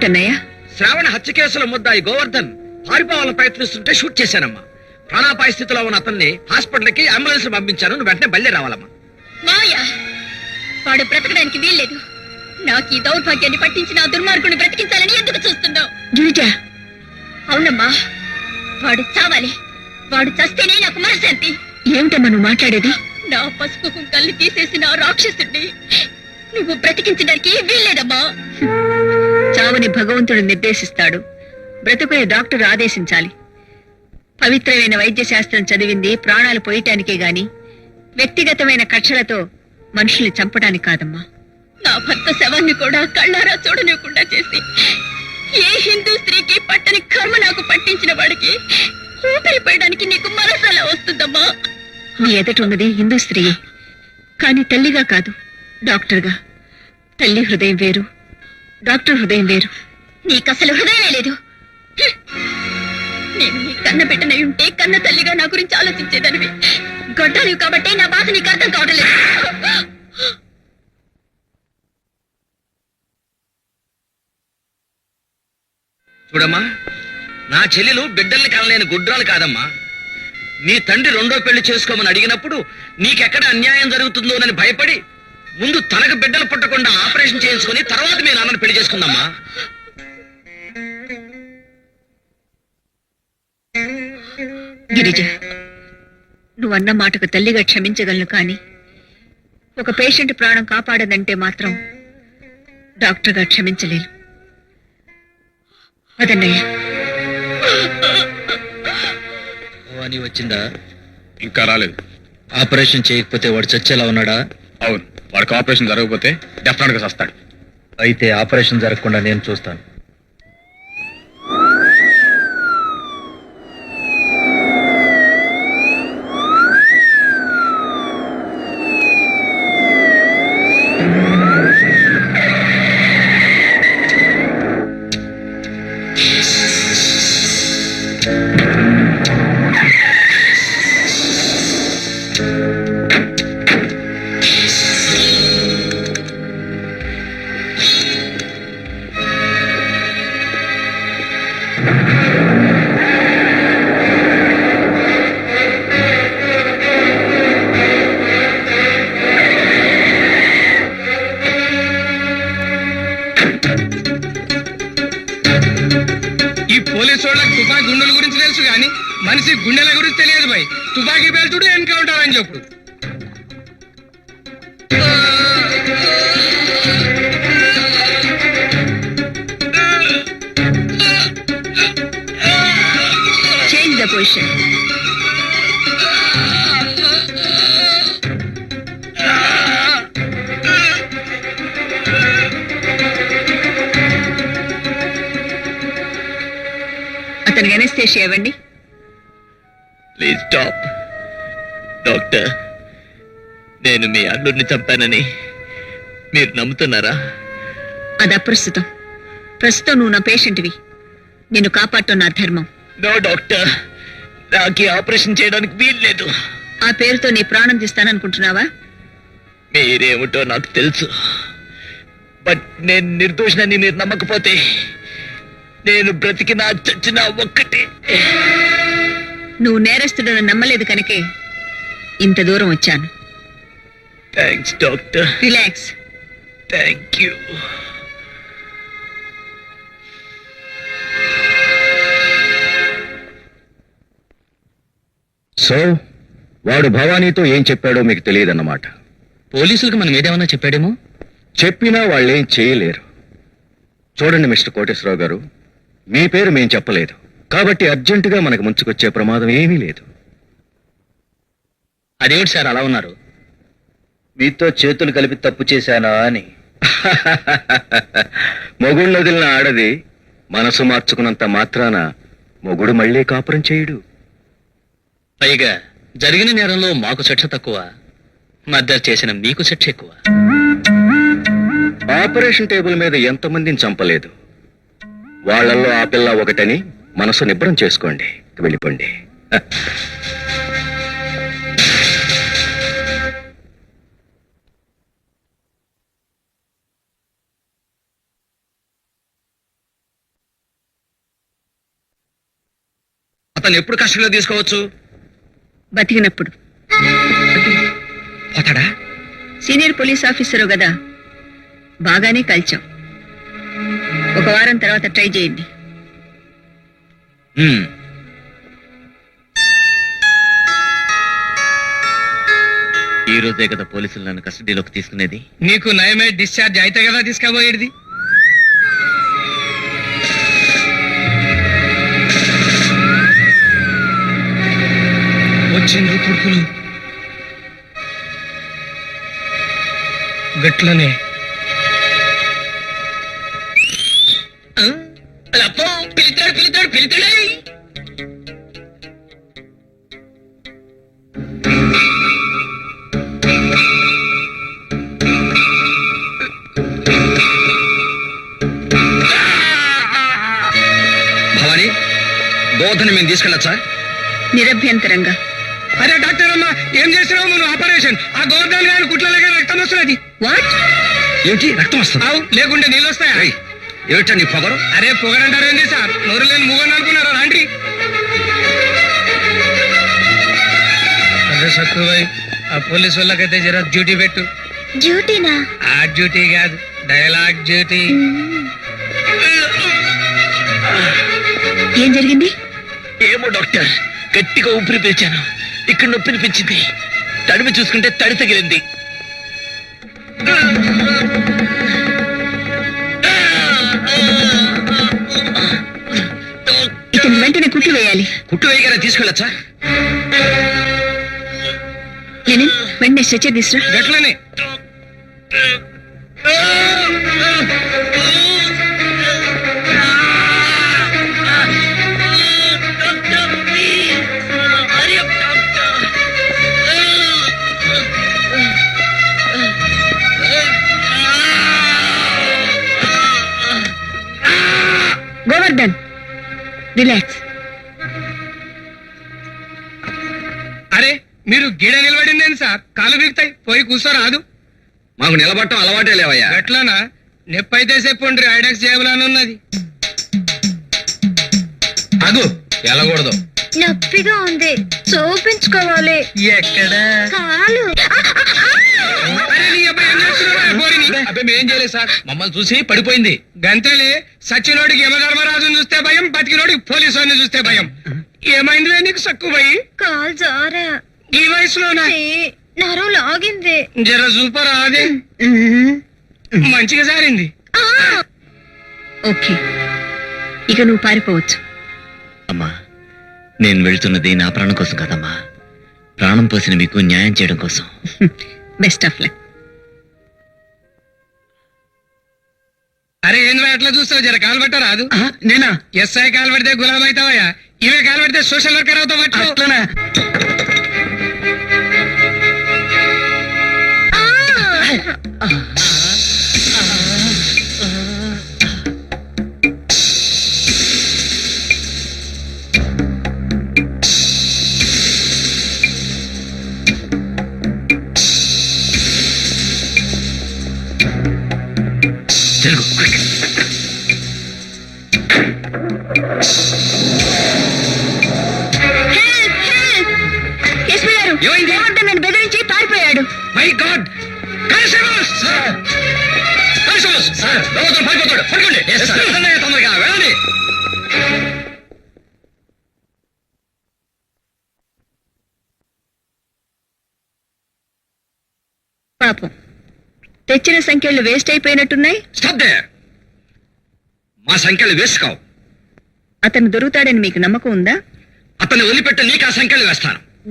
ఏమిటన్నయ్యా? శ్రావణ హత్య కేసుల ముద్దాయి గోవర్ధన్ పారిపోవాలని ప్రయత్నిస్తుంటే షూట్ చేశానమ్మా. ప్రాణాపాయ స్థితిలో ఉన్న అతన్ని హాస్పిటల్కి అంబులెన్స్ పంపించాను. నువ్వు వెంటనే బయలుదేరి రావాలమ్మా. మావయ్య వాడు బ్రతకడానికి వీల్లేదు. నాకు ఈ దౌర్భాగ్యాన్ని పట్టించిన ఆ దుర్మార్గుని బ్రతికించాలని ఎందుకు చూస్తున్నావు? గిరిజ అవునమ్మా వాడు చావాలి. వాడు చస్తేనే నాకు మనశాంతి ఏమిటమ్మా నువ్వు మాట్లాడేది? నా పసుపు కుంకల్ని తీసేసిన రాక్షసుడిని నువ్వు బ్రతికించడానికి వీల్లేదమ్మా. చావుని భగవంతుడు నిర్దేశిస్తాడు. బ్రతుకునే డాక్టర్ ఆదేశించాలి. పవిత్రమైన వైద్య శాస్త్రం చదివింది ప్రాణాలు పోయటానికే గాని వ్యక్తిగతమైన కక్షలతో మనుషుల్ని చంపడానికి కాదమ్మా. నా భర్త శవాన్ని కూడా కళ్ళారా చూడనివ్వకుండా చేసి ఏ హిందూ స్త్రీకి పట్టని కర్మ నాకు పట్టించిన వాడికి ఊపిరి పోయడానికి నీకు మనసలా వస్తుందమ్మా. నీ ఎదుట ఉన్నది హిందూ స్త్రీ కానీ తల్లిగా కాదు డాక్టర్గా. తల్లి హృదయం వేరు. డాక్టర్ హృదయం వేరు. నీకు అసలు హృదయమే లేదు. నేను నీ కన్న బిడ్డనై ఉంటే కన్న తల్లిగా నా గురించి ఆలోచించేదానివి. గొడ్డలివి కాబట్టి నా బాధ నీకు అర్థం కావడం లేదు. చూడమ్మా నా చెల్లెలు బిడ్డల్ని కనలేని గుడ్రాలు కాదమ్మా. నీ తండ్రి రెండో పెళ్ళి చేసుకోమని అడిగినప్పుడు నీకెక్కడ అన్యాయం జరుగుతుందోనని భయపడి ముందు తనకు బిడ్డలు పుట్టకుండా ఆపరేషన్ చేయించుకొని తర్వాత మీ నాన్నని పెళ్ళి చేసుకుందమ్మా గిరిజ నువ్వన్న మాటకు తల్లిగా క్షమించగలను కాని ఒక పేషెంట్ ప్రాణం కాపాడదంటే మాత్రం డాక్టర్గా క్షమించలేను. అదన్నయ్య. అని వచ్చిందా? ఇంకా రాలేదు. ఆపరేషన్ చేయకపోతే వాడు చచ్చేలా ఉన్నాడా? అవును. వాడికి ఆపరేషన్ జరగకపోతే డెఫినెట్గా వస్తాడు అయితే ఆపరేషన్ జరగకుండా నేను చూస్తాను. పొజిషన్ అతనికి ఎనస్థేషియా ఇవ్వండి. ప్లీజ్ స్టాప్ డాక్టర్ నేను మీ అల్లుడిని చంపానని మీరు నమ్ముతున్నారా? అది అప్రస్తుతం. ప్రస్తుతం నువ్వు నా పేషెంట్వి నిన్ను కాపాడటం నా ధర్మం. నో డాక్టర్ నాకు ఆపరేషన్ చేయడానికి వీల్లేదు. ఆ పేరుతో నీ ప్రాణం తీస్తాననుకుంటున్నావా? మీరేమిటో నాకు తెలుసు. బట్ నేను నిర్దోషణని మీరు నమ్మకపోతే నేను బ్రతికినా చచ్చినా ఒక్కటే. నువ్వు నేరస్తుడని నమ్మలేదు కనుకే ఇంత దూరం వచ్చాను. Thanks doctor. Relax thank you so వాడు భవానీతో ఏం చెప్పాడో మీకు తెలియదన్నమాట. పోలీసులకు మనం ఏదేమన్నా చెప్పాడేమో? చెప్పినా వాళ్ళేం చేయలేరు. చూడండి మిస్టర్ కోటేశ్వరరావు గారు మీ పేరు మేం చెప్పలేదు. కాబట్టి అర్జెంటుగా మనకు ముంచుకొచ్చే ప్రమాదం ఏమీ లేదు. అదేమిటి సార్ అలా ఉన్నారు? మీతో చేతులు కలిపి తప్పు చేశానా అని. మొగుళ్ళు వదిలిన ఆడది మనసు మార్చుకున్నంత మాత్రాన మొగుడు మళ్ళీ కాపురం చేయుడు. పైగా జరిగిన నేరంలో మాకు శిక్ష తక్కువ. మర్దర్ చేసిన మీకు శిక్ష ఎక్కువ. ఆపరేషన్ టేబుల్ మీద ఎంతమందిని చంపలేదు. వాళ్ళల్లో ఆ పిల్ల ఒకటని మనసు నిబ్బరం చేసుకోండి. వెళ్ళిపోండి. అతను ఎప్పుడు కస్టడీలో తీసుకోవచ్చు? బతికినప్పుడు. పోతాడా? సీనియర్ పోలీస్ ఆఫీసరు కదా. బాగానే కలిచాం. ఒక వారం తర్వాత ట్రై చేయండి. ఈ రోజే కదా పోలీసులు నన్ను కస్టడీలోకి తీసుకునేది. నీకు నయమే డిశ్చార్జ్ అయితే కదా తీసుకుపోయేది వచ్చిండ్రు కొడుకులు గట్లనే. పిలుతాడు పిలుతాడు పిలుతాడు. భవాని గోధని మేము తీసుకెళ్ళచ్చా? నిరభ్యంతరంగా. అరే డాక్టర్ అమ్మా ఏం చేసినావు నువ్వు? ఆపరేషన్. ఆ గోర్ధన్ గారి కుట్ల దగ్గర రక్తం వస్తున్నది. వాట్ ఏమిటి? రక్తం వస్తుంది. అవు లేకుంటే నీళ్ళు వస్తాయా? ఏమిటా నీ పొగరు? అరే పొగరంటారేంది సార్? నోరు లేని మూగని అనుకున్నారా? రాండి. అరే సక్కుబాయ్ ఆ పోలీస్ వాళ్ళకైతే జర డ్యూటీ పెట్టు. డ్యూటీనా? ఆ డ్యూటీ కాదు డైలాగ్ డ్యూటీ. ఏం జరిగింది? ఏమో డాక్టర్ గట్టిగా ఊపిరి పీల్చాను. ఇక్కడ నొప్పి అనిపించింది. తడిమి చూసుకుంటే తడి తగిలింది. ఇతని వెంటనే కుట్లు వేయాలి. కుట్టు వేయగానే తీసుకెళ్ళచ్చా? లెనిన్ వెంటనే స్ట్రెచర్ తీసురా. గట్లనే గోవర్ధన్ రిలాక్స్ అరే మీరు గిడ నిలబడిందేంది సార్? కాలు బిగుతాయి పోయి కూర్చోరాదు మాకు నిలబడటం అలవాటే లేవయ్యా. గట్లనా నొప్పైతే చెప్పండి ఐడాక్స్ ఉన్నది. అగు వెళ్ళకూడదు. నొప్పిగా ఉంది. చూపించుకోవాలి. ఎక్కడ? కాలు అబ్బాయి మేం చేయలేదు సార్. మమ్మల్ని చూసి పడిపోయింది. గంతలే సచ్చినోడికి యమధర్మరాజుని చూస్తే భయం బతికినోడికి పోలీసు వాడిని చూస్తే భయం. ఏమైంది నీకు సక్కువ పోయి కాలు జారా. ఈ వయసులోనా? ఛీ, నరం లాగింది. జర సూపర్ అదే. మంచిగా సారింది ఆ! ఓకే ఇక నువ్వు పారిపోవచ్చు. అమ్మా నేను వెళ్తున్నది నా ప్రాణం కోసం కాదమ్మా. ప్రాణం పోసిన మీకు న్యాయం చేయడం కోసం. Best of luck. అరే ఏంది అట్లా చూస్తావు? జర కాలు పట్ట రాదు నేనా? ఎస్ఐ కాలు పెడితే గులాబ్ అవుతావయ్యా? ఇవే కాలు పెడితే సోషల్ వర్కర్ అవుతావు అట్లా? గోవర్ధన్ బెదిరించి పారిపోయాడు. My god! తొందరగా వెళ్ళండి. పాపం. తెచ్చిన సంఖ్యలు వేస్ట్ అయిపోయినట్టున్నాయి. మా సంఖ్యలు వేసుకోవు అతను దొరుకుతాడని మీకు నమ్మకం ఉందా? అతన్ని వదిలిపెట్టి నీకు ఆ సంఖ్యలు వేస్తాను. ఏ?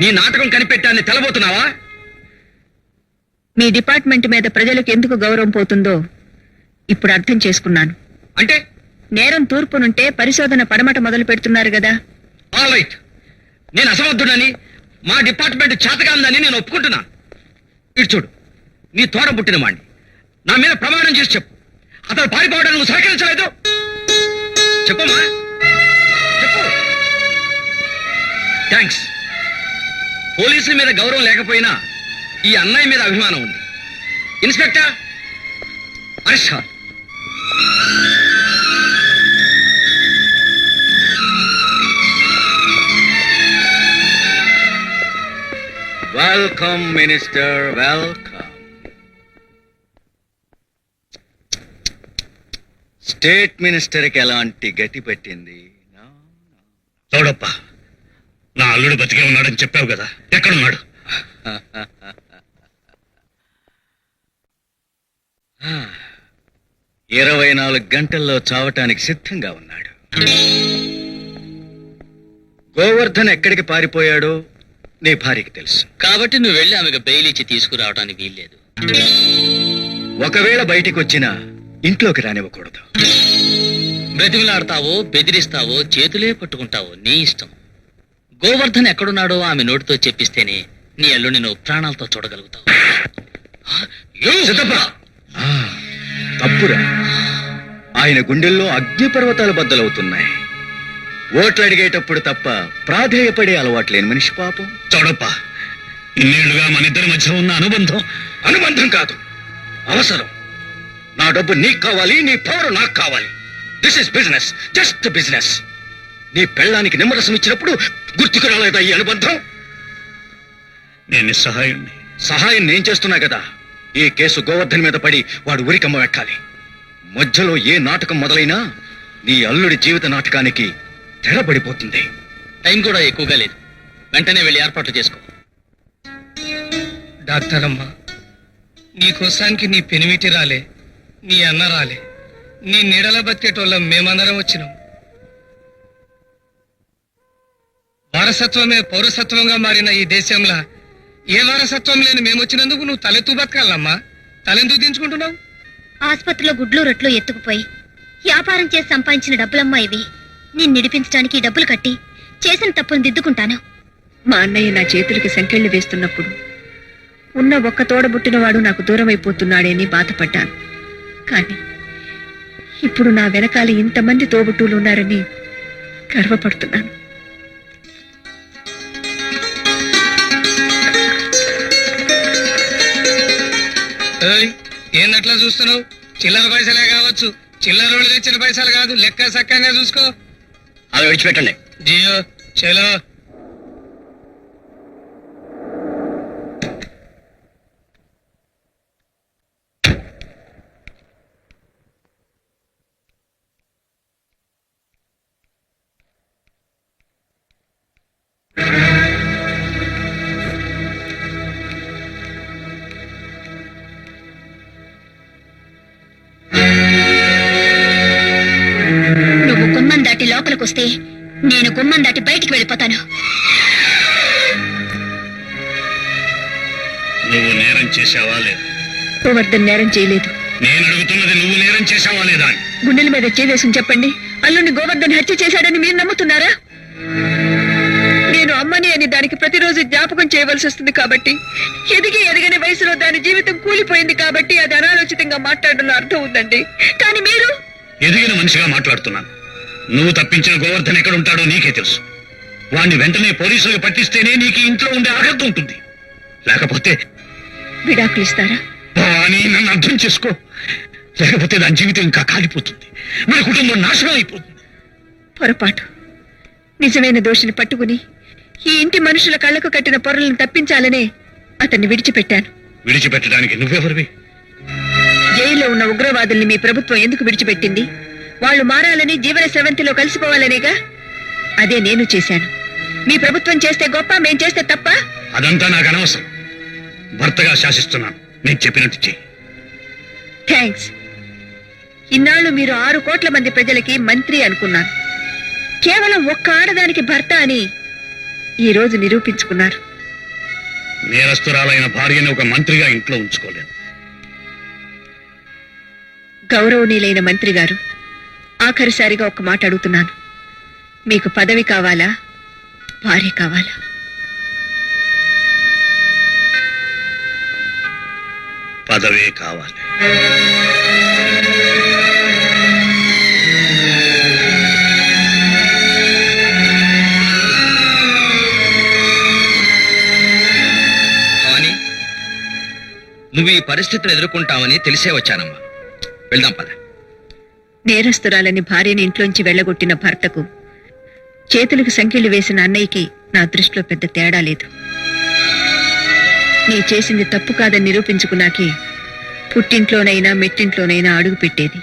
నీ నాటకం కనిపెట్టాన్ని తెలబోతున్నావా? మీ డిపార్ట్మెంట్ మీద ప్రజలకు ఎందుకు గౌరవం పోతుందో ఇప్పుడు అర్థం చేసుకున్నాను. అంటే? నేరం తూర్పునుంటే పరిశోధన పడమట మొదలు పెడుతున్నారు కదా. ఆల్ రైట్ నేను అసమర్థుడని మా డిపార్ట్మెంట్ చేతకాందని నేను ఒప్పుకుంటున్నా. ఇటు చూడు నీ తోడ పుట్టిన వాణ్ణి. నా మీద ప్రమాణం చేసి చెప్పు. అతను పారిపోవడం నువ్వు సహకరించలేదు చెప్పమ్మా. చెప్పు. థ్యాంక్స్. పోలీసుల మీద గౌరవం లేకపోయినా ఈ అన్నయ్య మీద అభిమానం ఉంది. Inspector arrest welcome minister welcome state మినిస్టర్కి ఎలాంటి గతి పెట్టింది? చూడప్ప నా. అల్లుడు బతికే ఉన్నాడని చెప్పావు కదా ఎక్కడున్నాడు? ఇరవై నాలుగు గంటల్లో చావటానికి సిద్ధంగా ఉన్నాడు. గోవర్ధన్ ఎక్కడికి పారిపోయాడో నీ భార్యకి తెలుసు. కాబట్టి నువ్వు వెళ్ళి ఆమెకు బెయిల్ ఇచ్చి తీసుకురావడానికి వీల్లేదు. ఒకవేళ బయటికి వచ్చినా ఇంట్లోకి రానివ్వకూడదు. బ్రతిమలాడతావో బెదిరిస్తావో చేతులే పట్టుకుంటావో నీ ఇష్టం. గోవర్ధన్ ఎక్కడున్నాడో ఆమె నోటితో చెప్పిస్తేనే నీ అల్లుడిని నువ్వు ప్రాణాలతో చూడగలుగుతావు. తప్పురా. ఆయన గుండెల్లో అగ్నిపర్వతాలు బద్దలవుతున్నాయి. ఓట్లు అడిగేటప్పుడు తప్ప ప్రాధేయపడే అలవాట్లేని మనిషి పాపం. చూడప్ప ఇన్నేళ్ళుగా మన ఇద్దరి మధ్య ఉన్న అనుబంధం. అనుబంధం కాదు అవసరం. నా డబ్బు నీకు కావాలి నీ పవర్ నాకు కావాలి. This is business just business నీ పెళ్ళానికి నిమ్మరసం ఇచ్చినప్పుడు గుర్తుకు రాలేదా ఈ అనుబంధం? నేను నిస్సహాయుణ్ణి. సహాయం నేను చేస్తున్నా కదా? ఈ కేసు గోవర్ధన్ మీద పడి వాడు ఉరికమ్మ ఎక్కాలి. మధ్యలో ఏ నాటకం మొదలైనా నీ అల్లుడి జీవిత నాటకానికి తెరపడిపోతుంది టైం కూడా ఎక్కువగా లేదు. వెంటనే వెళ్ళి ఏర్పాట్లు చేసుకో. డాక్టర్ అమ్మ నీ కోసానికి నీ పెనిమిటి రాలే. నీ అన్న రాలే. నీ నీడల బతికేటోళ్ళం మేమందరం వచ్చినాం. వారసత్వమే పౌరసత్వంగా మారిన ఈ దేశంలో ఏ వారసత్వం లేని మేము వచ్చినందుకు నువ్వు తలెత్తు బతకాలమ్మా. తలెందుకు దించుకుంటున్నావు? ఆసుపత్రిలో గుడ్లు రొట్లు ఎత్తుకుపోయి వ్యాపారం చేసి సంపాదించిన డబ్బులమ్మా ఇవి. నేను నిడిపించడానికి ఈ డబ్బులు కట్టి చేసిన తప్పును దిద్దుకుంటాను. మా అన్నయ్య నా చేతులకి సంకెళ్ళు వేస్తున్నప్పుడు ఉన్న ఒక్క తోడబుట్టినవాడు నాకు దూరం అయిపోతున్నాడేని బాధపడ్డాను. కానీ ఇప్పుడు నా వెనకాల ఇంతమంది తోబుట్టువులు ఉన్నారని గర్వపడుతున్నాను. ఏయ్ ఏందట్లా చూస్తున్నావు? చిల్లర పైసలే కావచ్చు. చిల్లర తెచ్చిన పైసలు కాదు లెక్క సక్కంగా చూసుకో. అవి విడిచిపెట్టండి. జియో చలో. లోపలికొస్తే నేను గుమ్మం దాటి బయటికి వెళ్ళిపోతాను. నువ్వు నేరం చేశావా లేదా? గోవర్ధన్ నేరం చేయలేదు. నేను అడుగుతున్నది నువ్వు నేరం చేశావా లేదా గుండెల మీద చేవేసుని చెప్పండి. అల్లుని గోవర్ధన్ హత్య చేశాడని మీరు నమ్ముతున్నారా? నేను అమ్మని అని దానికి ప్రతిరోజు జ్ఞాపకం చేయవలసి వస్తుంది కాబట్టి ఎదిగి ఎదగని వయసులో దాని జీవితం కూలిపోయింది కాబట్టి అది అనాలోచితంగా మాట్లాడడంలో అర్థం ఉందండి. కానీ మీరు? ఎదిగిన మనిషిగా మాట్లాడుతున్నాను. నువ్వు తప్పించిన గోవర్ధన్ ఎక్కడ ఉంటాడో నీకే తెలుసు. వాణ్ణి వెంటనే పోలీసులకు పట్టిస్తేనే నీకు ఇంట్లో ఉండే అర్హత ఉంటుంది. లేకపోతే విడాకులు ఇస్తారా అని నన్ను అర్థం చేసుకో. లేకపోతే దాని జీవితం ఇంకా కాలిపోతుంది. మన కుటుంబం నాశనం అయిపోతుంది. పొరపాటు. నిజమైన దోషిని పట్టుకుని ఈ ఇంటి మనుషుల కళ్ళకు కట్టిన పొరలను తప్పించాలనే అతన్ని విడిచిపెట్టాను. విడిచిపెట్టడానికి నువ్వెవరివి? జైల్లో ఉన్న ఉగ్రవాదుల్ని మీ ప్రభుత్వం ఎందుకు విడిచిపెట్టింది? వాళ్ళు మారాలని జీవన స్రవంతిలో కలిసిపోవాలనేగా? అదే నేను చేశాను. మీ ప్రభుత్వం చేస్తే గొప్ప మేం చేస్తే తప్ప? అదంతా నాకు అనవసరం. భర్తగా శాసిస్తున్నాను. నేను చెప్పినట్టు చెయ్యి. థ్యాంక్స్. ఇన్నాళ్ళు మీరు ఆరు కోట్ల మంది ప్రజలకి మంత్రి అనుకున్నాను కేవలం ఒక్క ఆడదానికి భర్త అని ఈ రోజు నిరూపించుకున్నారు. నేరస్తురాలైన భార్యని ఒక మంత్రిగా ఇంట్లో ఉంచుకోలేను గౌరవనీయులైన మంత్రి గారు ఆఖరిసారిగా ఒక్క మాట అడుగుతున్నాను. మీకు పదవి కావాలా? భార్య కావాలా? పదవే కావాలి. నువ్వు ఈ పరిస్థితిని ఎదుర్కొంటావని తెలిసే వచ్చానమ్మా. వెళ్దాం పద. నేరస్తురాలని భార్యని ఇంట్లోంచి వెళ్ళగొట్టిన భర్తకు చేతులకు సంఖ్యలు వేసిన అన్నయ్యకి నా దృష్టిలో పెద్ద తేడా లేదు. నీ చేసింది తప్పు కాదని నిరూపించుకున్నాకే పుట్టింట్లోనైనా మెట్టింట్లోనైనా అడుగు పెట్టేది